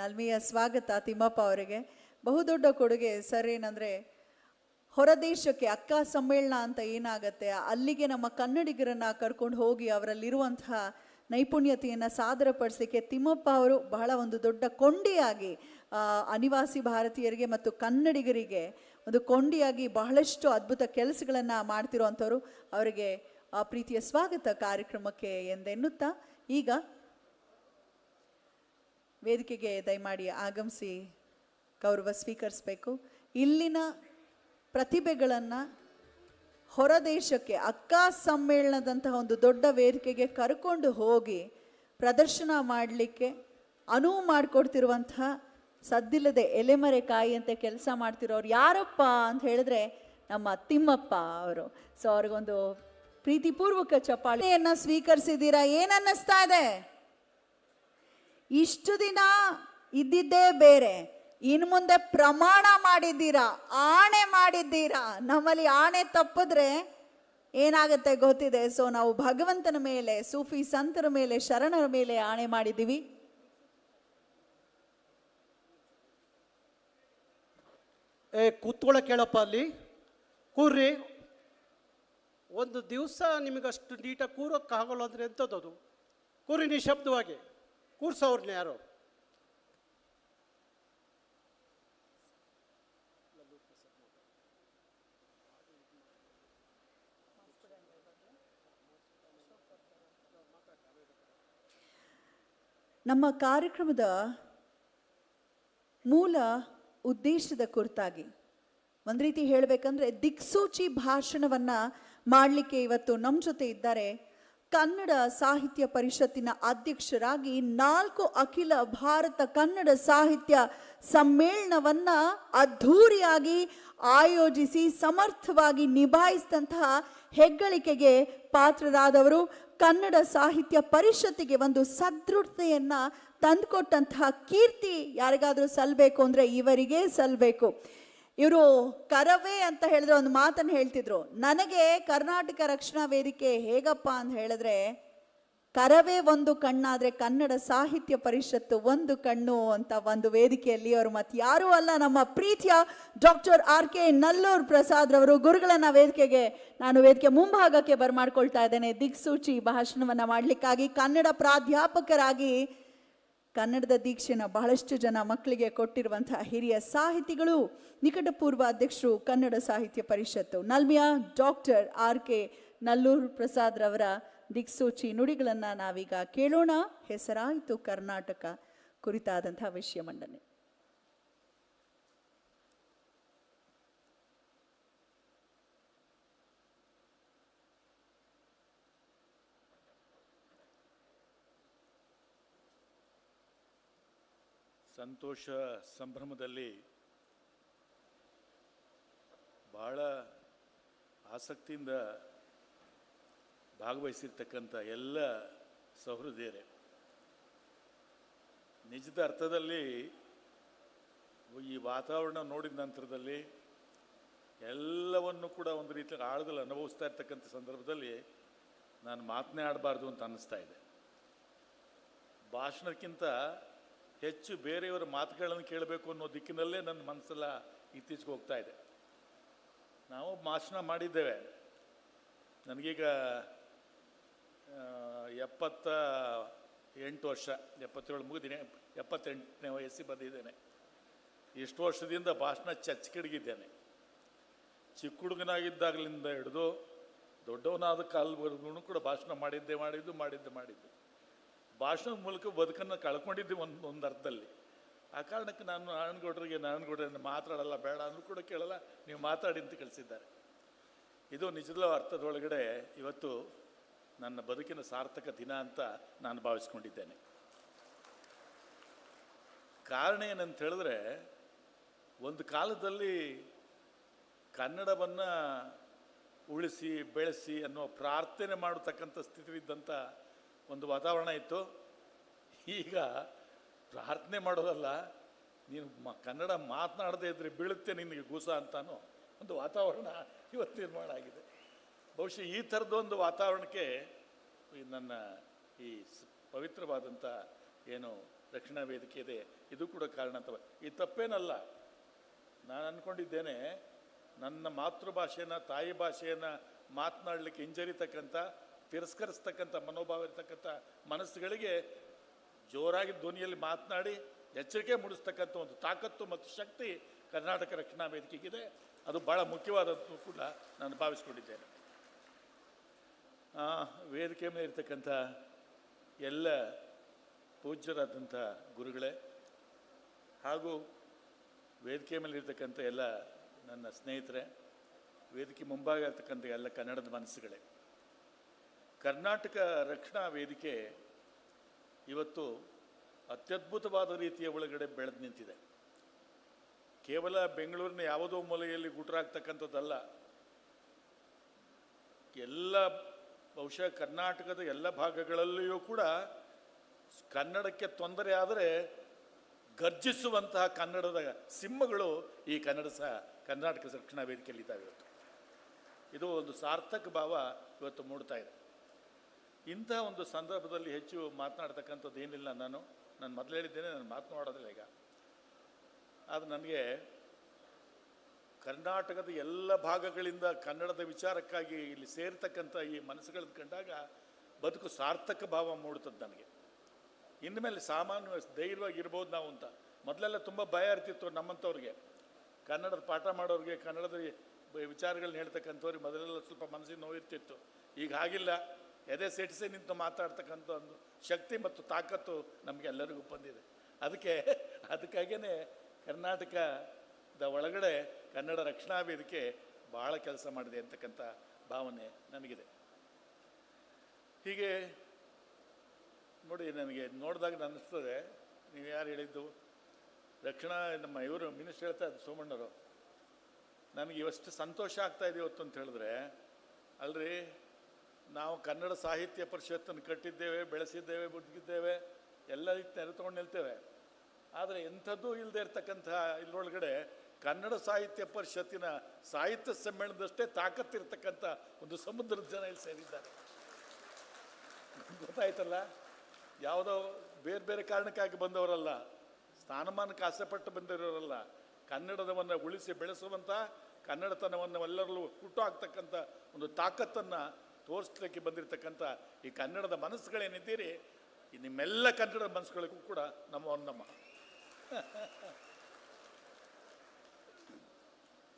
ನಲ್ಮಿಯ ಸ್ವಾಗತ ತಿಮ್ಮಪ್ಪ ಅವರಿಗೆ. ಬಹುದೊಡ್ಡ ಕೊಡುಗೆ ಸರ್ ಏನಂದರೆ, ಹೊರದೇಶಕ್ಕೆ ಅಕ್ಕ ಸಮ್ಮೇಳನ ಅಂತ ಏನಾಗುತ್ತೆ, ಅಲ್ಲಿಗೆ ನಮ್ಮ ಕನ್ನಡಿಗರನ್ನು ಕರ್ಕೊಂಡು ಹೋಗಿ ಅವರಲ್ಲಿರುವಂತಹ ನೈಪುಣ್ಯತೆಯನ್ನು ಸಾದರಪಡಿಸಲಿಕ್ಕೆ ತಿಮ್ಮಪ್ಪ ಅವರು ಬಹಳ ಒಂದು ದೊಡ್ಡ ಕೊಂಡಿಯಾಗಿ ಅನಿವಾಸಿ ಭಾರತೀಯರಿಗೆ ಮತ್ತು ಕನ್ನಡಿಗರಿಗೆ ಒಂದು ಕೊಂಡಿಯಾಗಿ ಬಹಳಷ್ಟು ಅದ್ಭುತ ಕೆಲಸಗಳನ್ನು ಮಾಡ್ತಿರುವಂಥವ್ರು ಅವರಿಗೆ ಪ್ರೀತಿಯ ಸ್ವಾಗತ ಕಾರ್ಯಕ್ರಮಕ್ಕೆ ಎಂದೆನ್ನುತ್ತಾ, ಈಗ ವೇದಿಕೆಗೆ ದಯಮಾಡಿ ಆಗಮಿಸಿ ಗೌರವ ಸ್ವೀಕರಿಸಬೇಕು. ಇಲ್ಲಿನ ಪ್ರತಿಭೆಗಳನ್ನು ಹೊರದೇಶಕ್ಕೆ ಅಕ್ಕಾ ಸಮ್ಮೇಳನದಂತಹ ಒಂದು ದೊಡ್ಡ ವೇದಿಕೆಗೆ ಕರ್ಕೊಂಡು ಹೋಗಿ ಪ್ರದರ್ಶನ ಮಾಡಲಿಕ್ಕೆ ಅನುವು ಮಾಡಿಕೊಡ್ತಿರುವಂತಹ ಸದ್ದಿಲ್ಲದೆ ಎಲೆಮರೆ ಕಾಯಿಯಂತೆ ಕೆಲಸ ಮಾಡ್ತಿರೋರು ಯಾರಪ್ಪ ಅಂತ ಹೇಳಿದ್ರೆ ನಮ್ಮ ತಿಮ್ಮಪ್ಪ ಅವರು. ಸೊ ಅವ್ರಿಗೊಂದು ಪ್ರೀತಿಪೂರ್ವಕ ಚಪ್ಪಾಳೆಯನ್ನು ಸ್ವೀಕರಿಸಿದ್ದೀರಾ? ಏನನ್ನಿಸ್ತಾ ಇದೆ? ಇಷ್ಟು ದಿನ ಇದ್ದಿದ್ದೇ ಬೇರೆ. ಇನ್ನು ಮುಂದೆ ಪ್ರಮಾಣ ಮಾಡಿದ್ದೀರಾ, ಆಣೆ ಮಾಡಿದ್ದೀರಾ, ನಮ್ಮಲ್ಲಿ ಆಣೆ ತಪ್ಪಿದ್ರೆ ಏನಾಗುತ್ತೆ ಗೊತ್ತಿದೆ? ಸೊ ನಾವು ಭಗವಂತನ ಮೇಲೆ, ಸೂಫಿ ಸಂತರ ಮೇಲೆ, ಶರಣರ ಮೇಲೆ ಆಣೆ ಮಾಡಿದ್ದೀವಿ. ಏ, ಕೂತ್ಕೊಳ್ಳೋ ಕೇಳಪ್ಪ ಅಲ್ಲಿ. ಕೂರ್ರಿ. ಒಂದು ದಿವಸ ನಿಮಗಷ್ಟು ನೀಟಾಗಿ ಕೂರೋಕ್ಕಾಗಲ್ಲ ಅಂದರೆ ಎಂಥದ್ದು ಕೂರಿ ನಿಶಬ್ದವಾಗಿ ಕೂರ್ಸೋರ್ನ ಯಾರು? ನಮ್ಮ ಕಾರ್ಯಕ್ರಮದ ಮೂಲ ಉದ್ದೇಶದ ಕುರಿತಾಗಿ. ಒಂದು ರೀತಿ ಹೇಳಬೇಕಂದ್ರೆ ದಿಕ್ಸೂಚಿ ಭಾಷಣವನ್ನ ಮಾಡಲಿಕ್ಕೆ ಇವತ್ತು ನಮ್ಮ ಜೊತೆ ಇದ್ದಾರೆ ಕನ್ನಡ ಸಾಹಿತ್ಯ ಪರಿಷತ್ತಿನ ಅಧ್ಯಕ್ಷರಾಗಿ ನಾಲ್ಕು ಅಖಿಲ ಭಾರತ ಕನ್ನಡ ಸಾಹಿತ್ಯ ಸಮ್ಮೇಳನವನ್ನ ಅದ್ಧೂರಿಯಾಗಿ ಆಯೋಜಿಸಿ ಸಮರ್ಥವಾಗಿ ನಿಭಾಯಿಸಿದಂತಹ ಹೆಗ್ಗಳಿಕೆಗೆ ಪಾತ್ರರಾದವರು ಕನ್ನಡ ಸಾಹಿತ್ಯ ಪರಿಷತ್ತಿಗೆ ಒಂದು ಸದೃಢತೆಯನ್ನ ತಂದುಕೊಟ್ಟಂತಹ ಕೀರ್ತಿ ಯಾರಿಗಾದರೂ ಸಲ್ಲಬೇಕು ಅಂದ್ರೆ ಇವರಿಗೆ ಸಲ್ಲಬೇಕು ಇವರು ಕರವೇ ಅಂತ ಹೇಳಿದ್ರೆ ಒಂದು ಮಾತನ್ನು ಹೇಳ್ತಿದ್ರು. ನನಗೆ ಕರ್ನಾಟಕ ರಕ್ಷಣಾ ವೇದಿಕೆ ಹೇಗಪ್ಪ ಅಂತ ಹೇಳಿದ್ರೆ, ಕರವೇ ಒಂದು ಕಣ್ಣಾದರೆ ಕನ್ನಡ ಸಾಹಿತ್ಯ ಪರಿಷತ್ತು ಒಂದು ಕಣ್ಣು ಅಂತ ಒಂದು ವೇದಿಕೆಯಲ್ಲಿ ಅವರು ಮತ್ತೆ ಯಾರೂ ಅಲ್ಲ, ನಮ್ಮ ಪ್ರೀತಿಯ doctor R K Nallur Prasad ರವರು ಗುರುಗಳನ್ನ ವೇದಿಕೆಗೆ ನಾನು ವೇದಿಕೆ ಮುಂಭಾಗಕ್ಕೆ ಬರಮಾಡ್ಕೊಳ್ತಾ ಇದ್ದೇನೆ. ದಿಕ್ಸೂಚಿ ಭಾಷಣವನ್ನ ಮಾಡಲಿಕ್ಕಾಗಿ ಕನ್ನಡ ಪ್ರಾಧ್ಯಾಪಕರಾಗಿ ಕನ್ನಡದ ದೀಕ್ಷೆನ ಬಹಳಷ್ಟು ಜನ ಮಕ್ಕಳಿಗೆ ಕೊಟ್ಟಿರುವಂತಹ ಹಿರಿಯ ಸಾಹಿತಿಗಳು, ನಿಕಟಪೂರ್ವ ಅಧ್ಯಕ್ಷರು Kannada Sahitya Parishat. ನಲ್ಮಿಯ doctor R K Nallur Prasad ರವರ ದಿಕ್ಸೂಚಿ ನುಡಿಗಳನ್ನ ನಾವೀಗ ಕೇಳೋಣ. ಹೆಸರಾಯಿತು ಕರ್ನಾಟಕ, ಕುರಿತಾದಂತಹ ವಿಷಯ ಮಂಡನೆ. ಸಂತೋಷ ಸಂಭ್ರಮದಲ್ಲಿ ಬಹಳ ಆಸಕ್ತಿಯಿಂದ ಭಾಗವಹಿಸಿರ್ತಕ್ಕಂಥ ಎಲ್ಲ ಸಹೃದಯರೇ. ನಿಜದ ಅರ್ಥದಲ್ಲಿ ಈ ವಾತಾವರಣ ನೋಡಿದ ನಂತರದಲ್ಲಿ ಎಲ್ಲವನ್ನು ಕೂಡ ಒಂದು ರೀತಿಯಲ್ಲಿ ಆಳದಲ್ಲಿ ಅನುಭವಿಸ್ತಾ ಇರ್ತಕ್ಕಂಥ ಸಂದರ್ಭದಲ್ಲಿ ನಾನು ಮಾತನೇ ಆಡಬಾರ್ದು ಅಂತ ಅನ್ನಿಸ್ತಾ ಇದೆ. ಭಾಷಣಕ್ಕಿಂತ ಹೆಚ್ಚು ಬೇರೆಯವರ ಮಾತುಗಳನ್ನು ಕೇಳಬೇಕು ಅನ್ನೋ ದಿಕ್ಕಿನಲ್ಲೇ ನನ್ನ ಮನಸ್ಸೆಲ್ಲ ಇತ್ತೀಚೆಗೆ ಹೋಗ್ತಾ ಇದೆ. ನಾವು ಭಾಷಣ ಮಾಡಿದ್ದೇವೆ. ನನಗೀಗ ಎಪ್ಪತ್ತ ಎಂಟು ವರ್ಷ, ಎಪ್ಪತ್ತೇಳು ಮುಗಿದಿನಿ ಎಪ್ಪತ್ತೆಂಟನೇ ವಯಸ್ಸಿಗೆ ಬಂದಿದ್ದೇನೆ. ಇಷ್ಟು ವರ್ಷದಿಂದ ಭಾಷಣ ಚಚ್ಕಿಡ್ಗಿದ್ದೇನೆ. ಚಿಕ್ಕ ಹುಡುಗನಾಗಿದ್ದಾಗಲಿಂದ ಹಿಡಿದು ದೊಡ್ಡವನಾದ ಕಾಲವರೆಗೂ ಕೂಡ ಭಾಷಣ ಮಾಡಿದ್ದೆ, ಮಾಡಿದ್ದು ಮಾಡಿದ್ದೆ, ಮಾಡಿದ್ದು. ಭಾಷಣದ ಮೂಲಕ ಬದುಕನ್ನು ಕಳ್ಕೊಂಡಿದ್ದೆ ಒಂದು ಒಂದು ಅರ್ಥದಲ್ಲಿ. ಆ ಕಾರಣಕ್ಕೆ ನಾನು ನಾರಾಯಣಗೌಡರಿಗೆ, ನಾರಾಯಣಗೌಡರನ್ನು ಮಾತಾಡಲ್ಲ, ಬೇಡ ಅಂದರೂ ಕೂಡ ಕೇಳಲ್ಲ, ನೀವು ಮಾತಾಡಿ ಅಂತ ಕಳಿಸಿದ್ದಾರೆ. ಇದು ನಿಜದ ಅರ್ಥದೊಳಗಡೆ ಇವತ್ತು ನನ್ನ ಬದುಕಿನ ಸಾರ್ಥಕ ದಿನ ಅಂತ ನಾನು ಭಾವಿಸ್ಕೊಂಡಿದ್ದೇನೆ. ಕಾರಣ ಏನಂತ ಹೇಳಿದ್ರೆ, ಒಂದು ಕಾಲದಲ್ಲಿ ಕನ್ನಡವನ್ನು ಉಳಿಸಿ, ಬೆಳೆಸಿ ಅನ್ನೋ ಪ್ರಾರ್ಥನೆ ಮಾಡತಕ್ಕಂಥ ಸ್ಥಿತಿಲಿದ್ದಂಥ ಒಂದು ವಾತಾವರಣ ಇತ್ತು. ಈಗ ಪ್ರಾರ್ಥನೆ ಮಾಡೋದಲ್ಲ, ನೀನು ಮ, ಕನ್ನಡ ಮಾತನಾಡದೇ ಇದ್ರೆ ಬೀಳುತ್ತೆ ನಿನಗೆ ಗೂಸ ಅಂತಾನು ಒಂದು ವಾತಾವರಣ ಇವತ್ತು ನಿರ್ಮಾಣ ಆಗಿದೆ. ಬಹುಶಃ ಈ ಥರದೊಂದು ವಾತಾವರಣಕ್ಕೆ ಈ ನನ್ನ ಈ ಪವಿತ್ರವಾದಂಥ ಏನು ರಕ್ಷಣಾ ವೇದಿಕೆ ಇದೆ, ಇದು ಕೂಡ ಕಾರಣ ಅಂತ ಈ ತಪ್ಪೇನಲ್ಲ. ನಾನು ಅಂದ್ಕೊಂಡಿದ್ದೇನೆ ನನ್ನ ಮಾತೃಭಾಷೆನ ತಾಯಿ ಭಾಷೆಯನ್ನು ಮಾತನಾಡಲಿಕ್ಕೆ ಹಿಂಜರಿತಕ್ಕಂಥ, ತಿರಸ್ಕರಿಸ್ತಕ್ಕಂಥ ಮನೋಭಾವ ಇರ್ತಕ್ಕಂಥ ಮನಸ್ಸುಗಳಿಗೆ ಜೋರಾಗಿ ಧ್ವನಿಯಲ್ಲಿ ಮಾತನಾಡಿ ಎಚ್ಚರಿಕೆ ಮೂಡಿಸ್ತಕ್ಕಂಥ ಒಂದು ತಾಕತ್ತು ಮತ್ತು ಶಕ್ತಿ ಕರ್ನಾಟಕ ರಕ್ಷಣಾ ವೇದಿಕೆಗಿದೆ. ಅದು ಭಾಳ ಮುಖ್ಯವಾದದ್ದು ಕೂಡ ನಾನು ಭಾವಿಸ್ಕೊಂಡಿದ್ದೇನೆ. ವೇದಿಕೆ ಮೇಲೆ ಇರ್ತಕ್ಕಂಥ ಎಲ್ಲ ಪೂಜ್ಯರಾದಂಥ ಗುರುಗಳೇ ಹಾಗೂ ವೇದಿಕೆ ಮೇಲೆ ಇರ್ತಕ್ಕಂಥ ಎಲ್ಲ ನನ್ನ ಸ್ನೇಹಿತರೆ, ವೇದಿಕೆ ಮುಂಭಾಗ ಇರ್ತಕ್ಕಂಥ ಎಲ್ಲ ಕನ್ನಡದ ಮನಸ್ಸುಗಳೇ, ಕರ್ನಾಟಕ ರಕ್ಷಣಾ ವೇದಿಕೆ ಇವತ್ತು ಅತ್ಯದ್ಭುತವಾದ ರೀತಿಯ ಒಳಗಡೆ ಬೆಳೆದು ನಿಂತಿದೆ. ಕೇವಲ ಬೆಂಗಳೂರಿನ ಯಾವುದೋ ಮೂಲೆಯಲ್ಲಿ ಗುಟ್ರಾಗ್ತಕ್ಕಂಥದ್ದಲ್ಲ. ಎಲ್ಲ ಬಹುಶಃ ಕರ್ನಾಟಕದ ಎಲ್ಲ ಭಾಗಗಳಲ್ಲಿಯೂ ಕೂಡ ಕನ್ನಡಕ್ಕೆ ತೊಂದರೆ ಆದರೆ ಗರ್ಜಿಸುವಂತಹ ಕನ್ನಡದ ಸಿಂಹಗಳು ಈ ಕನ್ನಡ ಸಹ ಕರ್ನಾಟಕ ರಕ್ಷಣಾ ವೇದಿಕೆಯಲ್ಲಿ ಇದ್ದಾವೆ ಇವತ್ತು. ಇದು ಒಂದು ಸಾರ್ಥಕ ಭಾವ ಇವತ್ತು ಮೂಡ್ತಾ ಇದೆ. ಇಂಥ ಒಂದು ಸಂದರ್ಭದಲ್ಲಿ ಹೆಚ್ಚು ಮಾತನಾಡ್ತಕ್ಕಂಥದ್ದು ಏನಿಲ್ಲ ನಾನು. ನಾನು ಮೊದಲು ಹೇಳಿದ್ದೇನೆ, ನಾನು ಮಾತನಾಡೋದಿಲ್ಲ ಈಗ. ಆದ್ರೆ ನನಗೆ ಕರ್ನಾಟಕದ ಎಲ್ಲ ಭಾಗಗಳಿಂದ ಕನ್ನಡದ ವಿಚಾರಕ್ಕಾಗಿ ಇಲ್ಲಿ ಸೇರ್ತಕ್ಕಂಥ ಈ ಮನಸ್ಸುಗಳನ್ನು ಕಂಡಾಗ ಬದುಕು ಸಾರ್ಥಕ ಭಾವ ಮೂಡುತ್ತದೆ ನನಗೆ. ಇನ್ಮೇಲೆ ಸಾಮಾನ್ಯ ಧೈರ್ಯವಾಗಿ ಇರ್ಬೋದು ನಾವು ಅಂತ. ಮೊದಲೆಲ್ಲ ತುಂಬ ಭಯ ಇರ್ತಿತ್ತು ನಮ್ಮಂಥವ್ರಿಗೆ. ಕನ್ನಡದ ಪಾಠ ಮಾಡೋರಿಗೆ, ಕನ್ನಡದ ವಿಚಾರಗಳನ್ನ ಹೇಳ್ತಕ್ಕಂಥವ್ರಿಗೆ ಮೊದಲೆಲ್ಲ ಸ್ವಲ್ಪ ಮನಸ್ಸಿಗೆ ನೋವಿರ್ತಿತ್ತು ಈಗ ಹಾಗಿಲ್ಲ. ಎದೆ ಸೆಟಿಸಿ ನಿಂತು ಮಾತಾಡ್ತಕ್ಕಂಥ ಒಂದು ಶಕ್ತಿ ಮತ್ತು ತಾಕತ್ತು ನಮಗೆಲ್ಲರಿಗೂ ಬಂದಿದೆ. ಅದಕ್ಕೆ ಅದಕ್ಕಾಗಿಯೇ ಕರ್ನಾಟಕದ ಒಳಗಡೆ ಕನ್ನಡ ರಕ್ಷಣಾ ವೇದಿಕೆ ಭಾಳ ಕೆಲಸ ಮಾಡಿದೆ ಅಂತಕ್ಕಂಥ ಭಾವನೆ ನನಗಿದೆ. ಹೀಗೆ ನೋಡಿ ನನಗೆ ನೋಡಿದಾಗ ಅನ್ನಿಸ್ತದೆ, ನೀವು ಯಾರು ಹೇಳಿದ್ದು? ರಕ್ಷಣಾ, ನಮ್ಮ ಇವರು ಮಿನಿಸ್ಟರ್ ಹೇಳ್ತಾ ಇದ್ದು ಸೋಮಣ್ಣರು. ನನಗೆ ಇವಷ್ಟು ಸಂತೋಷ ಆಗ್ತಾ ಇದೆ ಇವತ್ತು ಅಂತ ಹೇಳಿದ್ರೆ, ಅಲ್ರಿ ನಾವು ಕನ್ನಡ ಸಾಹಿತ್ಯ ಪರಿಷತ್ತನ್ನು ಕಟ್ಟಿದ್ದೇವೆ, ಬೆಳೆಸಿದ್ದೇವೆ ಬದುಕಿದ್ದೇವೆ ಎಲ್ಲ ರೀತಿ ನೆರೆತುಕೊಂಡು ನಿಲ್ತೇವೆ. ಆದರೆ ಎಂಥದ್ದು ಇಲ್ಲದೆ ಇರ್ತಕ್ಕಂಥ ಇಲ್ಲೊಳಗಡೆ ಕನ್ನಡ ಸಾಹಿತ್ಯ ಪರಿಷತ್ತಿನ ಸಾಹಿತ್ಯ ಸಮ್ಮೇಳನದಷ್ಟೇ ತಾಕತ್ತಿರ್ತಕ್ಕಂಥ ಒಂದು ಸಮುದ್ರದ ಜನ ಇಲ್ಲಿ ಸೇರಿದ್ದಾರೆ. ಗೊತ್ತಾಯ್ತಲ್ಲ? ಯಾವುದೋ ಬೇರೆ ಬೇರೆ ಕಾರಣಕ್ಕಾಗಿ ಬಂದವರಲ್ಲ, ಸ್ಥಾನಮಾನಕ್ಕೆ ಆಸೆಪಟ್ಟು ಬಂದಿರೋರಲ್ಲ, ಕನ್ನಡದವನ್ನು ಉಳಿಸಿ ಬೆಳೆಸುವಂಥ ಕನ್ನಡತನವನ್ನು ಎಲ್ಲರಲ್ಲೂ ಹುಟ್ಟು ಹಾಕ್ತಕ್ಕಂಥ ಒಂದು ತಾಕತ್ತನ್ನು ತೋರಿಸ್ಲಿಕ್ಕೆ ಬಂದಿರತಕ್ಕಂಥ ಈ ಕನ್ನಡದ ಮನಸ್ಸುಗಳೇನಿದ್ದೀರಿ ನಿಮ್ಮೆಲ್ಲ ಕನ್ನಡದ ಮನಸ್ಸುಗಳಿಗೂ ಕೂಡ ನಮ್ಮ ಒಂದಮ್ಮ.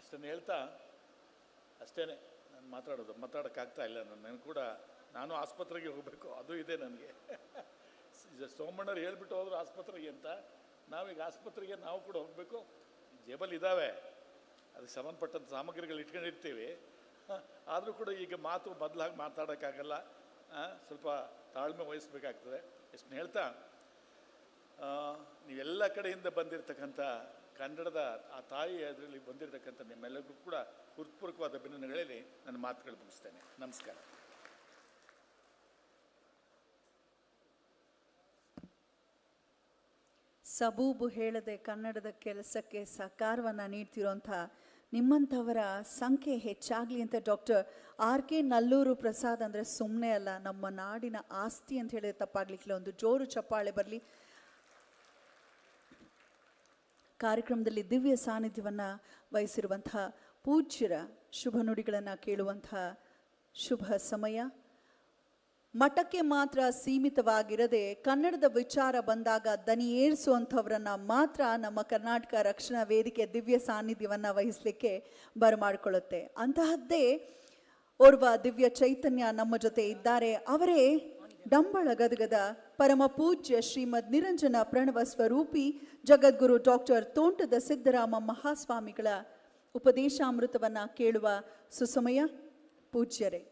ಇಷ್ಟನ್ನು ಹೇಳ್ತಾ ಅಷ್ಟೇ ನಾನು ಮಾತಾಡೋದು, ಮಾತಾಡೋಕ್ಕಾಗ್ತಾ ಇಲ್ಲ, ನಾನು ಕೂಡ, ನಾನು ಆಸ್ಪತ್ರೆಗೆ ಹೋಗಬೇಕು, ಅದು ಇದೆ ನನಗೆ. ಸೋಮಣ್ಣರು ಹೇಳ್ಬಿಟ್ಟು ಹೋದ್ರು ಆಸ್ಪತ್ರೆಗೆ ಅಂತ, ನಾವೀಗ ಆಸ್ಪತ್ರೆಗೆ ನಾವು ಕೂಡ ಹೋಗಬೇಕು ಜೇಬಲ್ ಇದ್ದಾವೆ ಅದಕ್ಕೆ ಸಂಬಂಧಪಟ್ಟಂಥ ಸಾಮಗ್ರಿಗಳು ಇಟ್ಕೊಂಡಿರ್ತೀವಿ. ಆದರೂ ಕೂಡ ಈಗ ಮಾತು ಬದಲಾಗಿ ಮಾತಾಡೋಕ್ಕಾಗಲ್ಲ. ಸ್ವಲ್ಪ ತಾಳ್ಮೆ ವಹಿಸ್ಬೇಕಾಗ್ತದೆ. ಎಷ್ಟು ಹೇಳ್ತಾ ನೀವೆಲ್ಲ ಕಡೆಯಿಂದ ಬಂದಿರತಕ್ಕಂಥ ಕನ್ನಡದ ಆ ತಾಯಿ ಅದರಲ್ಲಿ ಬಂದಿರತಕ್ಕಂಥ ನಿಮ್ಮೆಲ್ಲರಿಗೂ ಕೂಡ ಹೃತ್ಪೂರ್ವಕವಾದ ಅಭಿನಂದನೆಗಳಲ್ಲಿ ನನ್ನ ಮಾತುಗಳು ಮುಗಿಸ್ತೇನೆ. ನಮಸ್ಕಾರ. ಸಬೂಬು ಹೇಳದೆ ಕನ್ನಡದ ಕೆಲಸಕ್ಕೆ ಸಹಕಾರವನ್ನು ನೀಡ್ತಿರೋಂಥ ನಿಮ್ಮಂಥವರ ಸಂಖ್ಯೆ ಹೆಚ್ಚಾಗಲಿ ಅಂತ doctor R K Nallur Prasad ಅಂದರೆ ಸುಮ್ಮನೆ ಅಲ್ಲ, ನಮ್ಮ ನಾಡಿನ ಆಸ್ತಿ ಅಂತ ಹೇಳಿದ್ರೆ ತಪ್ಪಾಗ್ಲಿಕ್ಕಿಲ್ಲ, ಒಂದು ಜೋರು ಚಪ್ಪಾಳೆ ಬರಲಿ. ಕಾರ್ಯಕ್ರಮದಲ್ಲಿ ದಿವ್ಯ ಸಾನ್ನಿಧ್ಯವನ್ನು ವಹಿಸಿರುವಂತಹ ಪೂಜ್ಯರ ಶುಭ ನುಡಿಗಳನ್ನು ಕೇಳುವಂತಹ ಶುಭ ಸಮಯ. ಮಠಕ್ಕೆ ಮಾತ್ರ ಸೀಮಿತವಾಗಿರದೆ ಕನ್ನಡದ ವಿಚಾರ ಬಂದಾಗ ದನಿ ಏರಿಸುವಂಥವ್ರನ್ನ ಮಾತ್ರ ನಮ್ಮ ಕರ್ನಾಟಕ ರಕ್ಷಣಾ ವೇದಿಕೆ ದಿವ್ಯ ಸಾನ್ನಿಧ್ಯವನ್ನು ವಹಿಸಲಿಕ್ಕೆ ಬರಮಾಡಿಕೊಳ್ಳುತ್ತೆ. ಅಂತಹದ್ದೇ ಓರ್ವ ದಿವ್ಯ ಚೈತನ್ಯ ನಮ್ಮ ಜೊತೆ ಇದ್ದಾರೆ. ಅವರೇ ಡಂಬಳ ಗದಗದ ಪರಮ ಪೂಜ್ಯ ಶ್ರೀಮದ್ ನಿರಂಜನ ಪ್ರಣವ ಸ್ವರೂಪಿ ಜಗದ್ಗುರು ಡಾಕ್ಟರ್ ತೋಂಟದ ಸಿದ್ದರಾಮ ಮಹಾಸ್ವಾಮಿಗಳ ಉಪದೇಶಾಮೃತವನ್ನ ಕೇಳುವ ಸುಸಮಯ ಪೂಜ್ಯರೇ.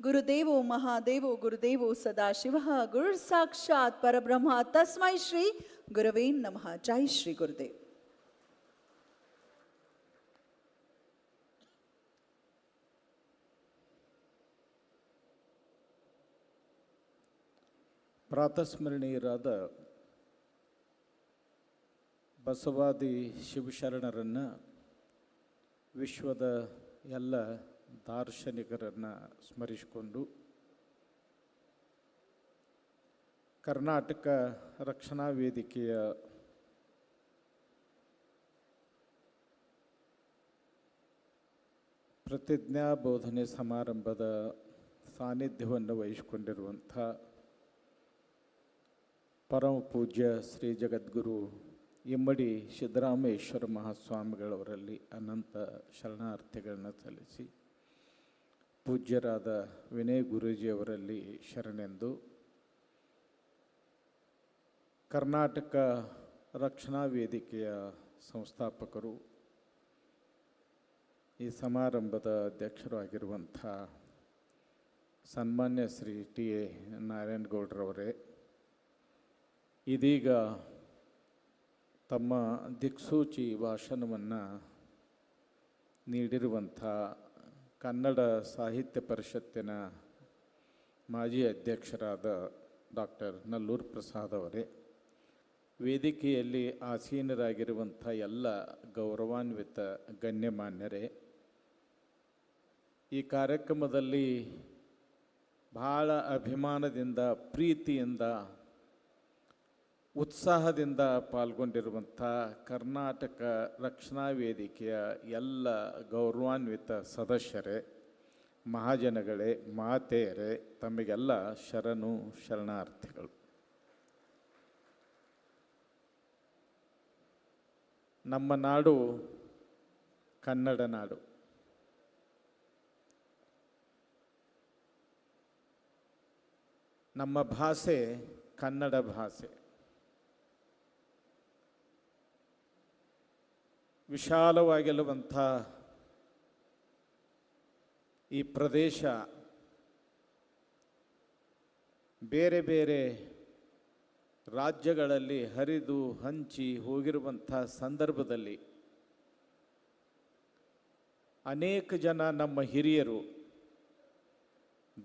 ಗುರುದೇವೋ ಮಹಾದೇವೋ ಗುರುದೇವೋ ಸದಾಶಿವ ಗುರು ಸಾಕ್ಷಾತ್ ಪರಬ್ರಹ್ಮ, ತಸ್ಮೈ ಶ್ರೀ ಗುರವೇ ನಮಃ. ಜೈ ಶ್ರೀ ಗುರುದೇವ್. ಪ್ರಾತಸ್ಮರಣೀಯರಾದ ಬಸವಾದಿ ಶಿವಶರಣರನ್ನು ವಿಶ್ವದ ಎಲ್ಲ ದಾರ್ಶನಿಕರನ್ನು ಸ್ಮರಿಸಿಕೊಂಡು ಕರ್ನಾಟಕ ರಕ್ಷಣಾ ವೇದಿಕೆಯ ಪ್ರತಿಜ್ಞಾ ಬೋಧನೆ ಸಮಾರಂಭದ ಸಾನ್ನಿಧ್ಯವನ್ನು ವಹಿಸಿಕೊಂಡಿರುವಂಥ ಪರಮ ಪೂಜ್ಯ ಶ್ರೀ ಜಗದ್ಗುರು ಇಮ್ಮಡಿ ಸಿದ್ದರಾಮೇಶ್ವರ ಮಹಾಸ್ವಾಮಿಗಳವರಲ್ಲಿ ಅನಂತ ಶರಣಾರ್ಥಿಗಳನ್ನು ಸಲ್ಲಿಸಿ ಪೂಜ್ಯರಾದ ವಿನಯ್ ಗುರೂಜಿಯವರಲ್ಲಿ ಶರಣೆಂದು ಕರ್ನಾಟಕ ರಕ್ಷಣಾ ವೇದಿಕೆಯ ಸಂಸ್ಥಾಪಕರು, ಈ ಸಮಾರಂಭದ ಅಧ್ಯಕ್ಷರು ಆಗಿರುವಂಥ ಸನ್ಮಾನ್ಯ ಶ್ರೀ ಟಿ ಎ ನಾರಾಯಣಗೌಡರವರೇ, ಇದೀಗ ತಮ್ಮ ದಿಕ್ಸೂಚಿ ಭಾಷಣವನ್ನು ನೀಡಿರುವಂಥ ಕನ್ನಡ ಸಾಹಿತ್ಯ ಪರಿಷತ್ತಿನ ಮಾಜಿ ಅಧ್ಯಕ್ಷರಾದ ಡಾಕ್ಟರ್ ನಲ್ಲೂರ್ ಪ್ರಸಾದ್ ಅವರೇ, ವೇದಿಕೆಯಲ್ಲಿ ಆಸೀನರಾಗಿರುವಂಥ ಎಲ್ಲ ಗೌರವಾನ್ವಿತ ಗಣ್ಯಮಾನ್ಯರೇ, ಈ ಕಾರ್ಯಕ್ರಮದಲ್ಲಿ ಬಹಳ ಅಭಿಮಾನದಿಂದ, ಪ್ರೀತಿಯಿಂದ ಉತ್ಸಾಹದಿಂದ ಪಾಲ್ಗೊಂಡಿರುವಂಥ ಕರ್ನಾಟಕ ರಕ್ಷಣಾ ವೇದಿಕೆಯ ಎಲ್ಲ ಗೌರವಾನ್ವಿತ ಸದಸ್ಯರೇ, ಮಹಾಜನಗಳೇ, ಮಾತೆಯರೇ, ತಮಗೆಲ್ಲ ಶರಣು ಶರಣಾರ್ಥಿಗಳು. ನಮ್ಮ ನಾಡು ಕನ್ನಡ ನಾಡು. ನಮ್ಮ ಭಾಷೆ ಕನ್ನಡ ಭಾಷೆ. ವಿಶಾಲವಾಗಿರುವಂಥ ಈ ಪ್ರದೇಶ ಬೇರೆ ಬೇರೆ ರಾಜ್ಯಗಳಲ್ಲಿ ಹರಿದು ಹಂಚಿ ಹೋಗಿರುವಂಥ ಸಂದರ್ಭದಲ್ಲಿ ಅನೇಕ ಜನ ನಮ್ಮ ಹಿರಿಯರು